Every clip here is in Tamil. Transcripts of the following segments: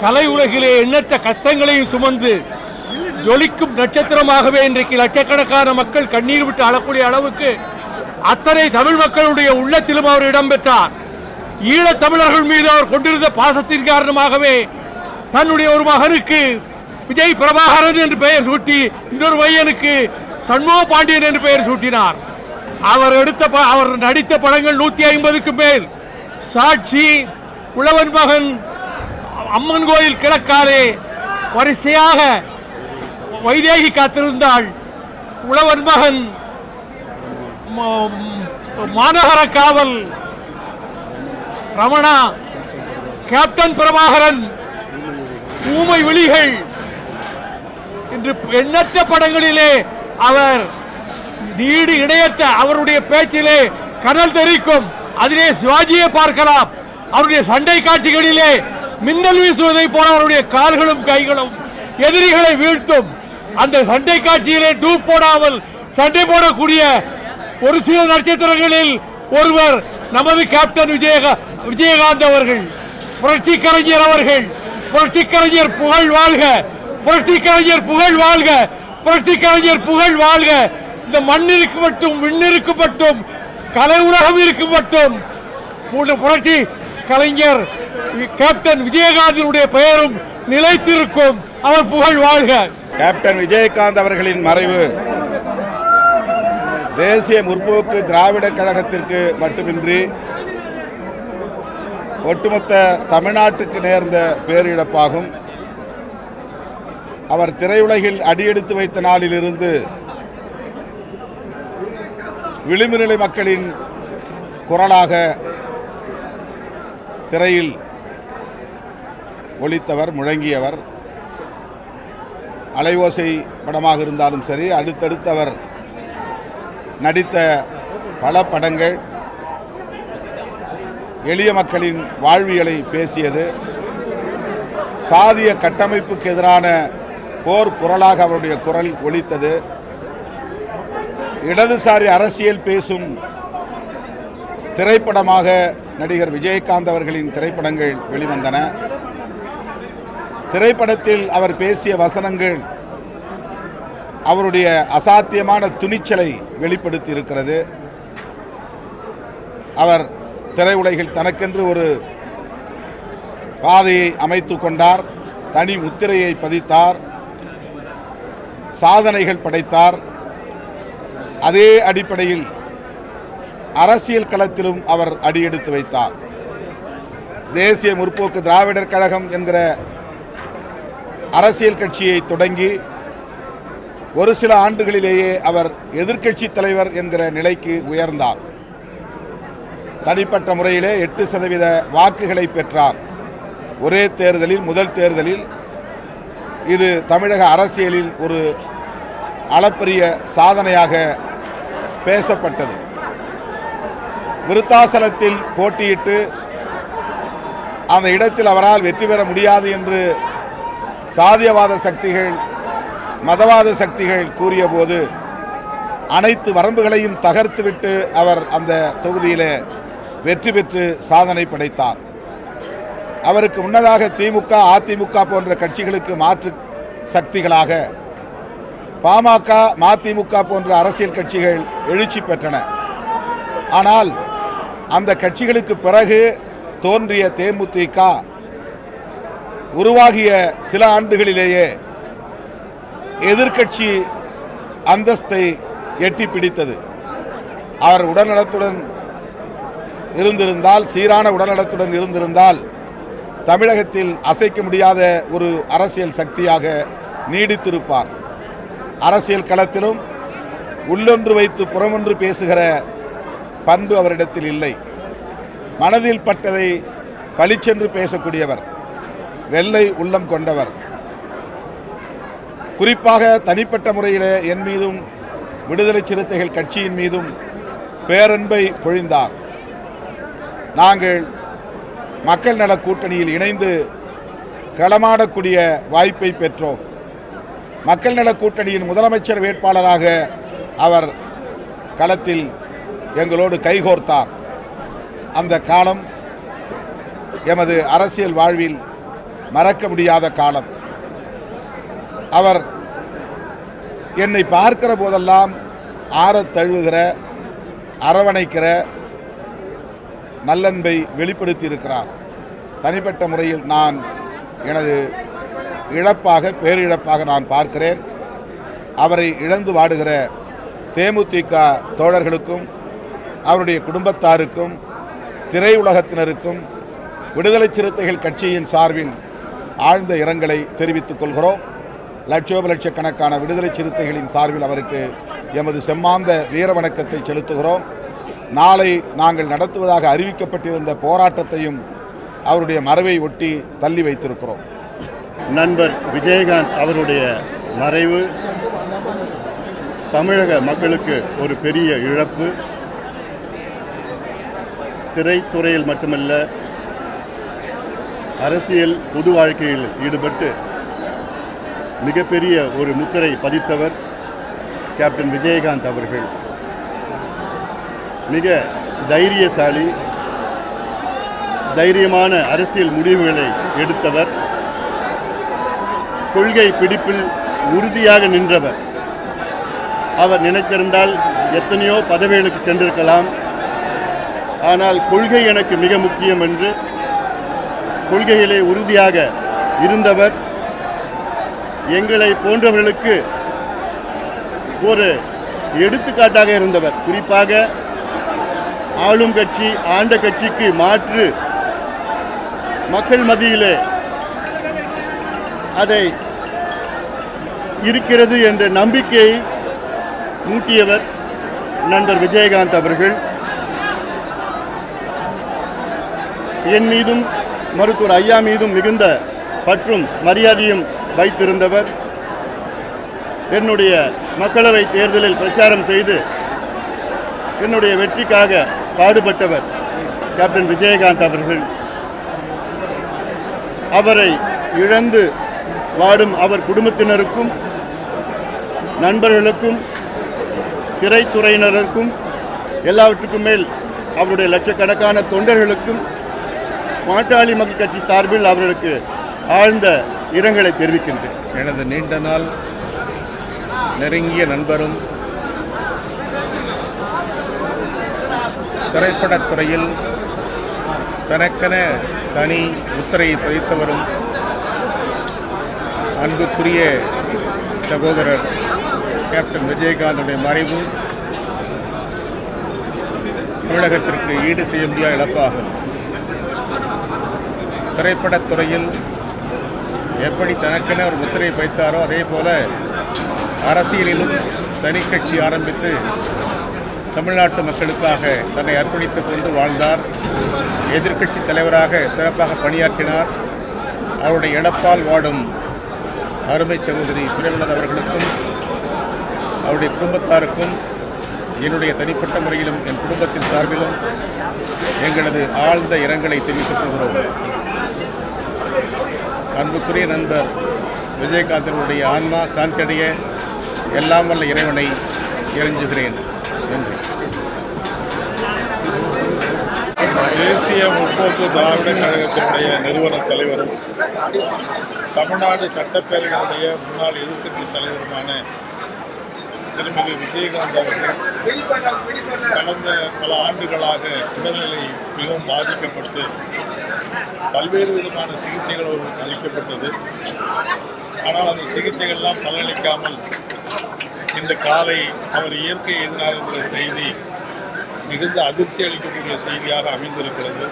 கலை உலகிலே எண்ணற்ற கஷ்டங்களையும் சுமந்து ஜொலிக்கும் நட்சத்திரமாகவே இன்றைக்கு லட்சக்கணக்கான மக்கள் கண்ணீர் விட்டு அழக்கூடிய அளவுக்கு அத்தனை தமிழ் மக்களுடைய உள்ளத்திலும் அவர் இடம்பெற்றார். ஈழத் தமிழர்கள் மீது அவர் கொண்டிருந்த பாசத்தின் காரணமாகவே தன்னுடைய ஒரு மகனுக்கு விஜய் பிரபாகரன் என்று பெயர் சூட்டி இன்னொரு பையனுக்கு சண்முக பாண்டியன் என்று பெயர் சூட்டினார். அவர் எடுத்த ப- அவர் நடித்த படங்கள் நூத்தி ஐம்பதுக்கு மேல். சாட்சி உழவன் மகன் அம்மன் கோயில் கிழக்காலே வரிசையாக வைதேகி காத்திருந்தாள். உழவன் மகன் மாநகர காவல் ரமணா கேப்டன் பிரபாகரன் ஊமை விழிகள். என்று எண்ணற்ற படங்களிலே அவர் நீடு இணையற்ற அவருடைய பேச்சிலே கடல் தெரிக்கும் அதிலே சிவாஜியை பார்க்கலாம். அவருடைய சண்டை காட்சிகளிலே மின்னல் வீசுவதை போல அவருடைய கால்களும் கைகளும் எதிரிகளை வீழ்த்தும். அந்த சண்டை காட்சியிலே டூ போடாமல் சண்டை போடக்கூடிய ஒரு சில நட்சத்திரங்களில் ஒருவர் நமது கேப்டன் விஜயகா விஜயகாந்த் அவர்கள். புரட்சி கலைஞர் அவர்கள். புரட்சி கலைஞர் புகழ் வாழ்க. புரட்சி கலைஞர் புகழ் வாழ்க. புரட்சி கலைஞர் புகழ் வாழ்க. இந்த மண்ணிற்கு மட்டும் விண்ணிற்கு மட்டும் கலை உலகம் இருக்கு மட்டும். புரட்சி கலைஞர் கேப்டன் விஜயகாந்தினுடைய பெயரும் நிலைத்திருக்கும். அவர் புகழ் வாழ்க. கேப்டன் விஜயகாந்த் அவர்களின் மறைவு. தேசிய முற்போக்கு திராவிட கழகத்திற்கு மட்டுமின்றி ஒட்டுமொத்த தமிழ்நாட்டுக்கு நேர்ந்த பேரிழப்பாகும். அவர் திரையுலகில் அடியெடுத்து வைத்த நாளிலிருந்து விளிம்புநிலை மக்களின் குரலாக திரையில் ஒலித்தவர் முழங்கியவர் அலைவோசை படமாக இருந்தாலும் சரி அடுத்தடுத்தவர் நடித்த பல படங்கள் எளிய மக்களின் வாழ்வியலை பேசியது சாதிய கட்டமைப்புக்கு எதிரான போர் குரலாக அவருடைய குரல் ஒலித்தது இடதுசாரி அரசியல் பேசும் திரைப்படமாக நடிகர் விஜயகாந்த் அவர்களின் திரைப்படங்கள் வெளிவந்தன. திரைப்படத்தில் அவர் பேசிய வசனங்கள் அவருடைய அசாத்தியமான துணிச்சலை வெளிப்படுத்தி இருக்கிறது அவர் திரையுலகில் தனக்கென்று ஒரு பாதையை அமைத்து கொண்டார் தனி முத்திரையை பதித்தார் சாதனைகள் படைத்தார். அதே அடிப்படையில் அரசியல் களத்திலும் அவர் அடியெடுத்து வைத்தார். தேசிய முற்போக்கு திராவிடர் கழகம் என்கிற அரசியல் கட்சியை தொடங்கி ஒரு சில ஆண்டுகளிலேயே அவர் எதிர்க்கட்சி தலைவர் என்கிற நிலைக்கு உயர்ந்தார். தனிப்பட்ட முறையிலே எட்டு சதவீத வாக்குகளை பெற்றார். ஒரே தேர்தலில் முதல் தேர்தலில் இது தமிழக அரசியலில் ஒரு அளப்பரிய சாதனையாக பேசப்பட்டது. விருத்தாசலத்தில் போட்டியிட்டு அந்த இடத்தில் அவரால் வெற்றி பெற முடியாது என்று சாதியவாத சக்திகள் மதவாத சக்திகள் கூறியபோது அனைத்து வரம்புகளையும் தகர்த்துவிட்டு அவர் அந்த தொகுதியிலே வெற்றி பெற்று சாதனை படைத்தார். அவருக்கு முன்னதாக திமுக அதிமுக போன்ற கட்சிகளுக்கு மாற்று சக்திகளாக பாமக மதிமுக போன்ற அரசியல் கட்சிகள் எழுச்சி பெற்றன. ஆனால் அந்த கட்சிகளுக்கு பிறகு தோன்றிய தேமுதிக உருவாகிய சில ஆண்டுகளிலேயே எதிர்க்கட்சி அந்தஸ்தை எட்டி பிடித்தது. அவர் உடல்நலத்துடன் இருந்திருந்தால் சீரான உடல்நலத்துடன் இருந்திருந்தால் தமிழகத்தில் அசைக்க முடியாத ஒரு அரசியல் சக்தியாக நீடித்திருப்பார். அரசியல் களத்திலும் உள்ளொன்று வைத்து புறமொன்று பேசுகிற பண்பு அவரிடத்தில் இல்லை. மனதில் பட்டதை பளிச்சென்று பேசக்கூடியவர் வெள்ளை உள்ளம் கொண்டவர். குறிப்பாக தனிப்பட்ட முறையில் என் மீதும் விடுதலை சிறுத்தைகள் கட்சியின் மீதும் பேரன்பை பொழிந்தார். நாங்கள் மக்கள் நல கூட்டணியில் இணைந்து களமாடக்கூடிய வாய்ப்பை பெற்றோம். மக்கள் நல கூட்டணியின் முதலமைச்சர் வேட்பாளராக அவர் களத்தில் எங்களோடு கைகோர்த்தார். அந்த காலம் எமது அரசியல் வாழ்வில் மறக்க முடியாத காலம். அவர் என்னை பார்க்கிற போதெல்லாம் ஆறத் தழுவுகிற அரவணைக்கிற நல்லன்பை வெளிப்படுத்தி இருக்கிறார் தனிப்பட்ட முறையில் நான் எனது இழப்பாக பேரிழப்பாக நான் பார்க்கிறேன். அவரை இழந்து வாடுகிற தேமுதிக தோழர்களுக்கும் அவருடைய குடும்பத்தாருக்கும் திரையுலகத்தினருக்கும் விடுதலை சிறுத்தைகள் கட்சியின் சார்பில் ஆழ்ந்த இரங்கலை தெரிவித்துக் கொள்கிறோம். லட்சோப லட்சக்கணக்கான விடுதலை சிறுத்தைகளின் சார்பில் அவருக்கு எமது செம்மாந்த வீர வணக்கத்தை செலுத்துகிறோம். நாளை நாங்கள் நடத்துவதாக அறிவிக்கப்பட்டிருந்த போராட்டத்தையும் அவருடைய மறைவை ஒட்டி தள்ளி வைத்திருக்கிறோம். நண்பர் விஜயகாந்த் அவருடைய மறைவு தமிழக மக்களுக்கு ஒரு பெரிய இழப்பு. திரைத்துறையில் மட்டுமல்ல அரசியல் பொது வாழ்க்கையில் ஈடுபட்டு மிகப்பெரிய ஒரு முத்திரை பதித்தவர் கேப்டன் விஜயகாந்த் அவர்கள். மிக தைரியசாலி தைரியமான அரசியல் முடிவுகளை எடுத்தவர். கொள்கை பிடிப்பில் உறுதியாக நின்றவர். அவர் நினைத்திருந்தால் எத்தனையோ பதவிகளுக்கு சென்றிருக்கலாம். ஆனால் கொள்கை எனக்கு மிக முக்கியம் என்று கொள்கையிலே உறுதியாக இருந்தவர் எங்களை போன்றவர்களுக்கு ஒரு எடுத்துக்காட்டாக இருந்தவர். குறிப்பாக ஆளும் கட்சி ஆண்ட கட்சிக்கு மாற்று மக்கள் மத்தியிலே அதை இருக்கிறது என்ற நம்பிக்கையை மூட்டியவர் நண்பர் விஜயகாந்த் அவர்கள். என் மீதும் மருத்துவர் ஐயா மீதும் மிகுந்த பற்றும் மரியாதையும் வைத்திருந்தவர். என்னுடைய மக்களவை தேர்தலில் பிரச்சாரம் செய்து என்னுடைய வெற்றிக்காக பாடுபட்டவர் கேப்டன் விஜயகாந்த் அவர்கள். அவரை இழந்து வாடும் அவர் குடும்பத்தினருக்கும் நண்பர்களுக்கும் திரைத்துறையினருக்கும் எல்லாவற்றுக்கும் மேல் அவருடைய லட்சக்கணக்கான தொண்டர்களுக்கும் பாட்டாளி மக்கள் கட்சி சார்பில் அவர்களுக்கு ஆழ்ந்த இரங்கலை தெரிவிக்கின்றேன். எனது நீண்ட நாள் நெருங்கிய நண்பரும் திரைப்படத் துறையில் தனக்கென தனி முத்திரையை பதித்தவரும் அன்புக்குரிய சகோதரர் கேப்டன் விஜயகாந்துடைய மறைவு தமிழகத்திற்கு ஈடு செய்ய முடியாத இழப்பாகும். திரைப்படத் துறையில் எப்படி தனக்கென ஒரு முத்திரையை வைத்தாரோ அதே போல் அரசியலிலும் தனி கட்சி ஆரம்பித்து தமிழ்நாட்டு மக்களுக்காக தன்னை அர்ப்பணித்துக் கொண்டு வாழ்ந்தார். எதிர்க்கட்சி தலைவராக சிறப்பாக பணியாற்றினார். அவருடைய இழப்பால் வாடும் அருமை சகோதரி பிரேமநாத் அவர்களுக்கும் அவருடைய குடும்பத்தாருக்கும் என்னுடைய தனிப்பட்ட முறையிலும் என் குடும்பத்தின் சார்பிலும் எங்களது ஆழ்ந்த இரங்கலை தெரிவித்துக் கொள்கிறோம். அன்புக்குரிய நண்பர் விஜயகாந்தனுடைய ஆன்மா சாந்தியடைய எல்லாம் வல்ல இறைவனை இறைஞ்சுகிறேன் என்று தேசிய முற்போக்கு திராவிட கழகத்தினுடைய நிறுவன தலைவரும் தமிழ்நாடு சட்டப்பேரவையினுடைய முன்னாள் எதிர்க்கட்சி தலைவருமான திருமதி விஜயகாந்த் அவர்கள் கடந்த பல ஆண்டுகளாக உடல்நிலை மிகவும் பாதிக்கப்பட்டு பல்வேறு விதமான சிகிச்சைகள் அவருக்கு அளிக்கப்பட்டது. ஆனால் அந்த சிகிச்சைகள்லாம் பலனளிக்காமல் இன்று காலை அவர் இயற்கை எதிராக இருக்கிற செய்தி மிகுந்த அதிர்ச்சி அளிக்கக்கூடிய செய்தியாக அமைந்திருக்கிறது.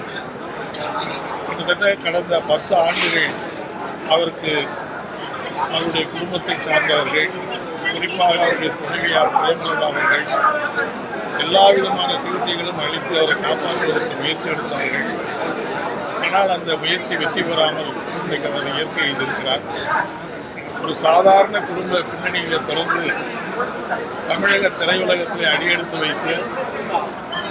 கிட்டத்தட்ட கடந்த பத்து ஆண்டுகள் அவருக்கு அவருடைய குடும்பத்தை சார்ந்தவர்கள் குறிப்பாக அவருடைய துணைவியார் பிரேமலதா அவர்கள் எல்லா விதமான சிகிச்சைகளும் அளித்து அவரை காப்பாற்றுவதற்கு முயற்சி எடுத்தார்கள். ஆனால் அந்த முயற்சி வெற்றி பெறாமல் இன்றைக்கு அவர் இயற்கை எழுதியிருக்கிறார். ஒரு சாதாரண குடும்ப பின்னணியில் பிறந்து தமிழக திரையுலகத்திலே அடியெடுத்து வைத்து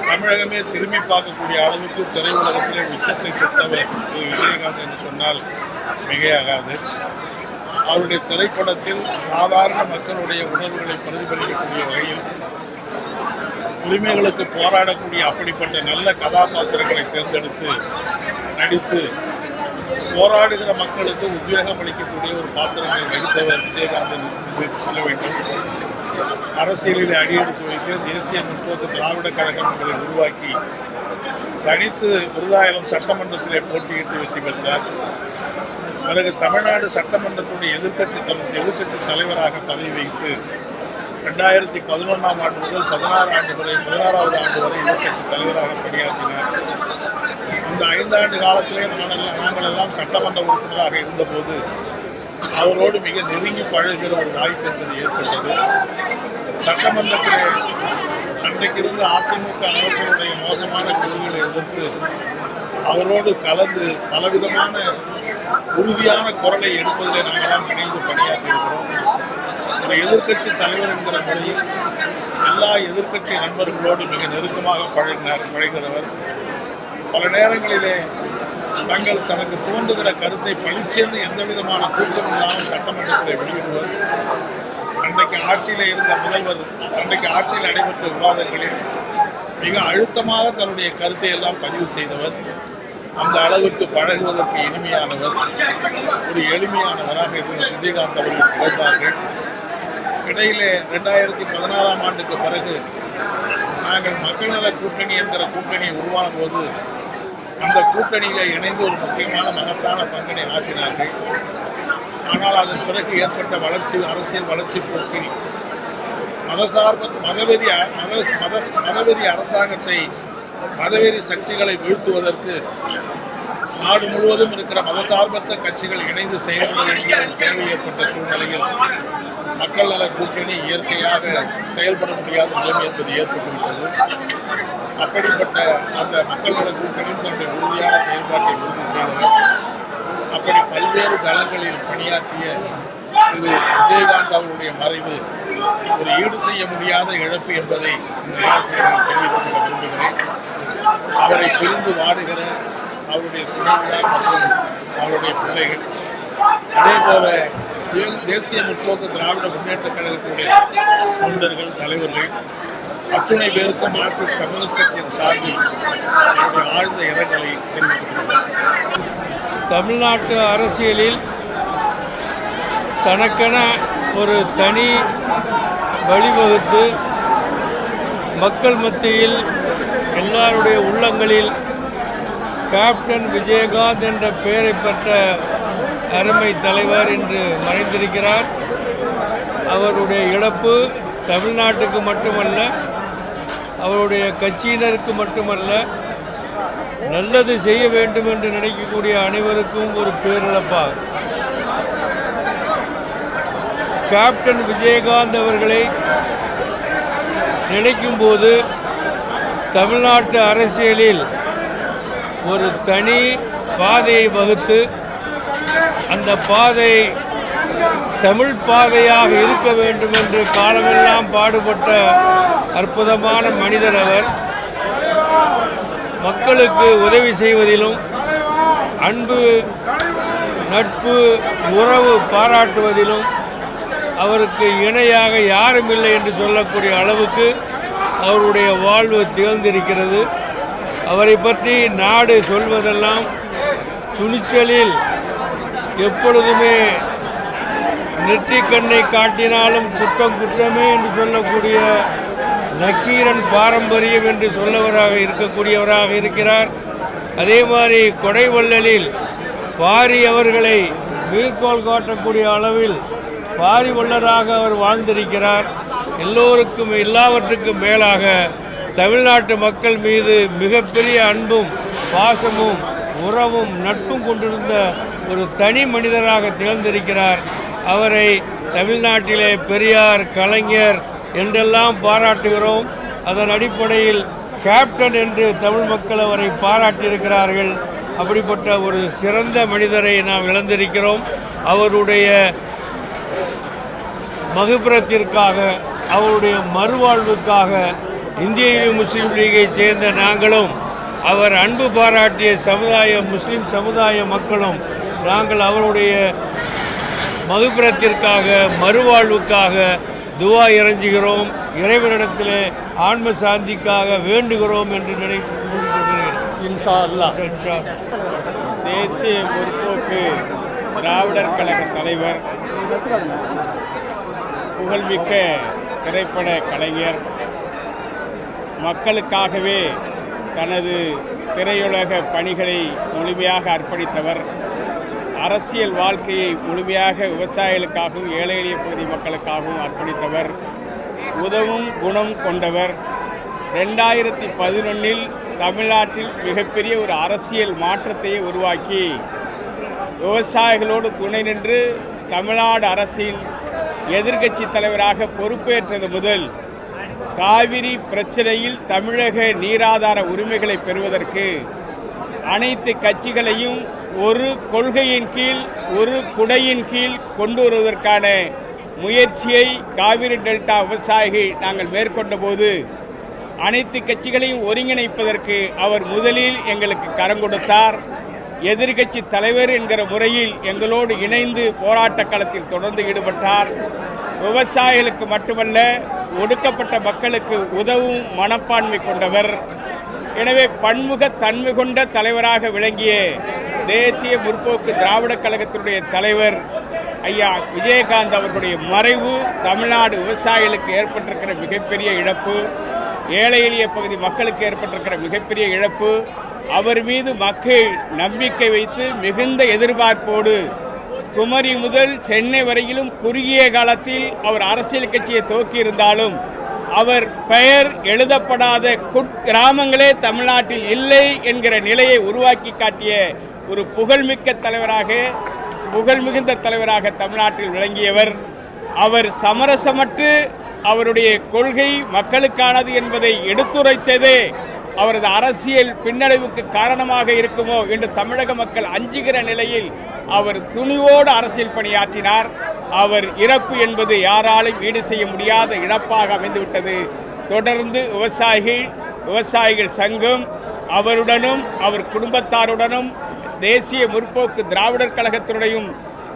தமிழகமே திரும்பி பார்க்கக்கூடிய அளவுக்கு திரையுலகத்திலே உச்சத்தை தொட்டவர் விஜயகாந்த் என்று சொன்னால் மிகையாகாது. அவருடைய திரைப்படத்தில் சாதாரண மக்களுடைய உணர்வுகளை பிரதிபலிக்கக்கூடிய வகையில் உரிமைகளுக்கு போராடக்கூடிய அப்படிப்பட்ட நல்ல கதாபாத்திரங்களை தேர்ந்தெடுத்து நடித்து போராடுகிற மக்களுக்கு உத்வேகம் அளிக்கக்கூடிய ஒரு பாத்திரங்களை வகித்தவர் விஜயகாந்தன் சொல்ல வேண்டும். அரசியலில் அடியெடுத்து வைத்து தேசிய முற்போக்கு திராவிட கழகம் என்பதை உருவாக்கி தனித்து விருதாயலம் சட்டமன்றத்திலே போட்டியிட்டு வெற்றி பெற்றார். பிறகு தமிழ்நாடு சட்டமன்றத்துடைய எதிர்கட்சி தலை தலைவராக பதவி வைத்து ரெண்டாயிரத்தி பதினொன்றாம் ஆண்டு முதல் பதினாறு ஆண்டு வரை பதினாறாவது ஆண்டு வரை எதிர்கட்சி தலைவராக பணியாற்றினார். அந்த ஐந்தாண்டு காலத்திலே நாங்கள் நாங்கள் எல்லாம் சட்டமன்ற உறுப்பினராக இருந்தபோது அவரோடு மிக நெருங்கி பழகுகிற ஒரு வாய்ப்பு என்பது ஏற்பட்டது. சட்டமன்றத்திலே அன்றைக்கு இருந்த அதிமுக அரசனுடைய மோசமான கொள்கைகளை எதிர்த்து அவரோடு கலந்து பலவிதமான உறுதியான குரலை எடுப்பதிலே நாங்களாம் இணைந்து பணியாற்றியிருக்கிறோம். ஒரு எதிர்க்கட்சி தலைவர் என்கிற முறையில் எல்லா எதிர்க்கட்சி நண்பர்களோடு மிக நெருக்கமாக பழகினார் பழகிறவர் பல நேரங்களிலே தங்கள் தனக்கு தோன்றுகிற கருத்தை பளிச்சென்று எந்த விதமான கூச்சம் இல்லாமல் சட்டமன்றத்தில் வெளியிடுவர். அன்றைக்கு ஆட்சியில் இருந்த முதல்வர் அன்றைக்கு ஆட்சியில் நடைபெற்ற விவாதங்களில் மிக அழுத்தமாக தன்னுடைய கருத்தை எல்லாம் பதிவு செய்தவர். அந்த அளவுக்கு பழகுவதற்கு இனிமையானவர் ஒரு எளிமையானவராக இருந்த விஜயகாந்த் அவர்கள் புகழ்ந்தார்கள் இடையிலே ரெண்டாயிரத்தி பதினாறாம் ஆண்டுக்கு பிறகு நாங்கள் மக்கள் நல கூட்டணி என்கிற கூட்டணி உருவான போது அந்த கூட்டணியில் இணைந்து ஒரு முக்கியமான மகத்தான பங்கினை ஆற்றினார்கள். ஆனால் அதன் பிறகு ஏற்பட்ட வளர்ச்சி அரசியல் வளர்ச்சி போக்கில் மதசார்பு மதவெறி மத மத மதவெறி அரசாங்கத்தை மதவெறி சக்திகளை வீழ்த்துவதற்கு நாடு முழுவதும் இருக்கிற மதசார்பற்ற கட்சிகள் இணைந்து செயல்பட வேண்டிய ஒரு தேவை ஏற்பட்ட சூழ்நிலையில் மக்கள் நல கூட்டணி இயற்கையாக செயல்பட முடியாத நிலைமை என்பது ஏற்பட்டுள்ளது அப்படிப்பட்ட அந்த மக்கள் நல கூட்டணியும் தன்னுடைய உறுதியான செயல்பாட்டை உறுதி செய்தனர். அப்படி பல்வேறு தளங்களில் பணியாற்றிய திரு விஜயகாந்த் அவருடைய மறைவு ஒரு ஈடு செய்ய முடியாத இழப்பு என்பதை இந்த நேரத்தில் நான் தெரிவித்துக் கொள்ள விரும்புகிறேன். அவரை பிரிந்து வாடுகிற அவருடைய துணைவியார் மற்றும் அவருடைய பிள்ளைகள். அதே போல தேசிய முற்போக்கு திராவிட முன்னேற்ற கழகத்துடைய தொண்டர்கள் தலைவர்கள் அத்துணை பேருக்கும் மார்க்சிஸ்ட் கம்யூனிஸ்ட் கட்சியின் சார்பில் என்னுடைய ஆழ்ந்த இரங்கலை தெரிவித்துக் தமிழ்நாட்டு அரசியலில் தனக்கென ஒரு தனி வழிவகுத்து மக்கள் மத்தியில் எல்லாருடைய உள்ளங்களில் கேப்டன் விஜயகாந்த் என்ற பெயரை பெற்ற அருமை தலைவர் இன்று மறைந்திருக்கிறார். அவருடைய இழப்பு தமிழ்நாட்டுக்கு மட்டுமல்ல அவருடைய கட்சியினருக்கு மட்டுமல்ல நல்லது செய்ய வேண்டும் என்று நினைக்கக்கூடிய அனைவருக்கும் ஒரு பேரிழப்பாகும் கேப்டன் விஜயகாந்த் அவர்களை நினைக்கும் போது தமிழ்நாட்டு அரசியலில் ஒரு தனி பாதையை வகுத்து அந்த பாதை தமிழ் பாதையாக இருக்க வேண்டும் என்று காலமெல்லாம் பாடுபட்ட அற்புதமான மனிதர் அவர். மக்களுக்கு உதவி செய்வதிலும் அன்பு நட்பு உறவு பாராட்டுவதிலும் அவருக்கு இணையாக யாரும் இல்லை என்று சொல்லக்கூடிய அளவுக்கு அவருடைய வாழ்வு திகழ்ந்திருக்கிறது. அவரை பற்றி நாடு சொல்வதெல்லாம் துணிச்சலில் எப்பொழுதுமே நெற்றிக்கண்ணை காட்டினாலும் குற்றம் குற்றமே என்று சொல்லக்கூடிய நக்கீரன் பாரம்பரியம் என்று சொல்லவராக இருக்கக்கூடியவராக இருக்கிறார். அதே மாதிரி கொடைவள்ளலில் பாரி அவர்களை மீர்கோள் காட்டக்கூடிய அளவில் பாரி வள்ளராக அவர் வாழ்ந்திருக்கிறார். எல்லோருக்கும் எல்லாவற்றுக்கும் மேலாக தமிழ்நாட்டு மக்கள் மீது மிகப்பெரிய அன்பும் பாசமும் உறவும் நட்பும் கொண்டிருந்த ஒரு தனி மனிதராக திகழ்ந்திருக்கிறார். அவரை தமிழ்நாட்டிலே பெரியார் கலைஞர் என்றெல்லாம் பாராட்டுகிறோம். அதன் அடிப்படையில் கேப்டன் என்று தமிழ் மக்கள் அவரை பாராட்டியிருக்கிறார்கள். அப்படிப்பட்ட ஒரு சிறந்த மனிதரை நாம் இழந்திருக்கிறோம். அவருடைய மகுபுரத்திற்காக அவருடைய மறுவாழ்வுக்காக இந்திய முஸ்லீம் லீகை சேர்ந்த நாங்களும் அவர் அன்பு பாராட்டிய சமுதாய முஸ்லீம் சமுதாய மக்களும் நாங்கள் அவருடைய மகுபுரத்திற்காக மறுவாழ்வுக்காக துவா இறைஞ்சுகிறோம். இறைவனிடத்திலே ஆன்ம சாந்திக்காக வேண்டுகிறோம் என்று நினைத்து இன்ஷா அல்லாஹ் இன்ஷா அல்லாஹ். தேசிய முற்போக்கு திராவிடர் கழக தலைவர் புகழ்மிக்க திரைப்பட கலைஞர். மக்களுக்காகவே தனது திரையுலக பணிகளை முழுமையாக அர்ப்பணித்தவர். அரசியல் வாழ்க்கையை முழுமையாக விவசாயிகளுக்காகவும் ஏழை எளிய பகுதி மக்களுக்காகவும் அர்ப்பணித்தவர். உதவும் குணம் கொண்டவர். ரெண்டாயிரத்தி பதினொன்னில் தமிழ்நாட்டில் மிகப்பெரிய ஒரு அரசியல் மாற்றத்தை உருவாக்கி விவசாயிகளோடு துணை நின்று தமிழ்நாடு அரசின் எதிர்க்கட்சி தலைவராக பொறுப்பேற்றது முதல் காவிரி பிரச்சனையில் தமிழக நீராதார உரிமைகளை பெறுவதற்கு அனைத்து கட்சிகளையும் ஒரு கொள்கையின் கீழ் ஒரு குடையின் கீழ் கொண்டு வருவதற்கான முயற்சியை காவிரி டெல்டா விவசாயிகள் நாங்கள் மேற்கொண்ட போது அனைத்து கட்சிகளையும் ஒருங்கிணைப்பதற்கு அவர் முதலில் எங்களுக்கு கரம் கொடுத்தார். எதிர்கட்சி தலைவர் என்கிற முறையில் எங்களோடு இணைந்து போராட்ட களத்தில் தொடர்ந்து ஈடுபட்டார். விவசாயிகளுக்கு மட்டுமல்ல ஒடுக்கப்பட்ட மக்களுக்கு உதவும் மனப்பான்மை கொண்டவர். எனவே பன்முக தன்மை கொண்ட தலைவராக விளங்கிய தேசிய முற்போக்கு திராவிடக் கழகத்தினுடைய தலைவர் ஐயா விஜயகாந்த் அவர்களுடைய மறைவு தமிழ்நாடு விவசாயிகளுக்கு ஏற்பட்டிருக்கிற மிகப்பெரிய இழப்பு ஏழை எளிய பகுதி மக்களுக்கு ஏற்பட்டிருக்கிற மிகப்பெரிய இழப்பு அவர் மீது மக்கள் நம்பிக்கை வைத்து மிகுந்த எதிர்பார்ப்போடு குமரி முதல் சென்னை வரையிலும் குறுகிய காலத்தில் அவர் அரசியல் கட்சியை துவக்கியிருந்தாலும் அவர் பெயர் எழுதப்படாத குக்கிராமங்களே தமிழ்நாட்டில் இல்லை என்கிற நிலையை உருவாக்கி காட்டிய ஒரு புகழ்மிக்க தலைவராக புகழ் மிகுந்த தலைவராக தமிழ்நாட்டில் விளங்கியவர். அவர் சமரசமற்று அவருடைய கொள்கை மக்களுக்கானது என்பதை எடுத்துரைத்ததே அவரது அரசியல் பின்னடைவுக்கு காரணமாக இருக்குமோ என்று தமிழக மக்கள் அஞ்சுகிற நிலையில் அவர் துணிவோடு அரசியல் பணியாற்றினார். அவர் இறப்பு என்பது யாராலும் ஈடு செய்ய முடியாத இழப்பாக அமைந்துவிட்டது. தொடர்ந்து விவசாயிகள் விவசாயிகள் சங்கம் அவருடனும் அவர் குடும்பத்தாருடனும் தேசிய முற்போக்கு திராவிடர் கழகத்தினுடையும்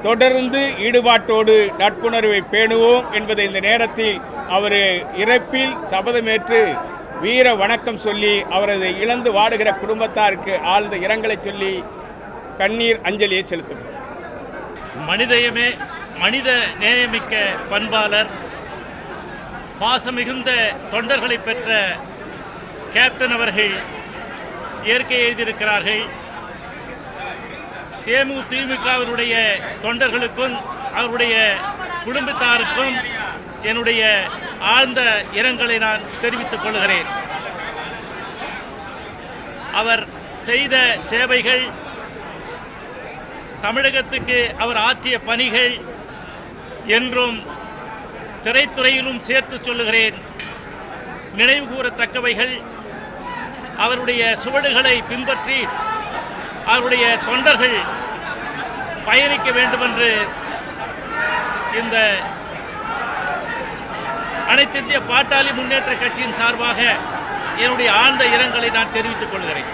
தொடர்ந்து ஈடுபாட்டோடு நட்புணர்வை பேணுவோம் என்பதை இந்த நேரத்தில் அவர் இறப்பில் சபதமேற்று வீர வணக்கம் சொல்லி அவரது இழந்து வாடுகிற குடும்பத்தாருக்கு ஆழ்ந்த இரங்கலை சொல்லி கண்ணீர் அஞ்சலியை செலுத்துகிறோம் மனிதயமே மனித நேயமிக்க பண்பாளர் பாசமிகுந்த தொண்டர்களை பெற்ற கேப்டன் அவர்கள் இயற்கை எழுதியிருக்கிறார்கள். தேமு திமுகவினுடைய தொண்டர்களுக்கும் அவருடைய குடும்பத்தாருக்கும் என்னுடைய ஆழ்ந்த இரங்கலை நான் தெரிவித்துக் கொள்கிறேன். அவர் செய்த சேவைகள் தமிழகத்துக்கு அவர் ஆற்றிய பணிகள் என்றும் திரைத்துறையிலும் சேர்த்து சொல்லுகிறேன். நினைவு கூறத்தக்கவைகள் அவருடைய சுவடுகளை பின்பற்றி அவருடைய தொண்டர்கள் பயணிக்க வேண்டுமென்று இந்த அனைத்திந்திய பாட்டாளி முன்னேற்ற கட்சியின் சார்பாக என்னுடைய ஆழ்ந்த இரங்கலை நான் தெரிவித்துக் கொள்கிறேன்.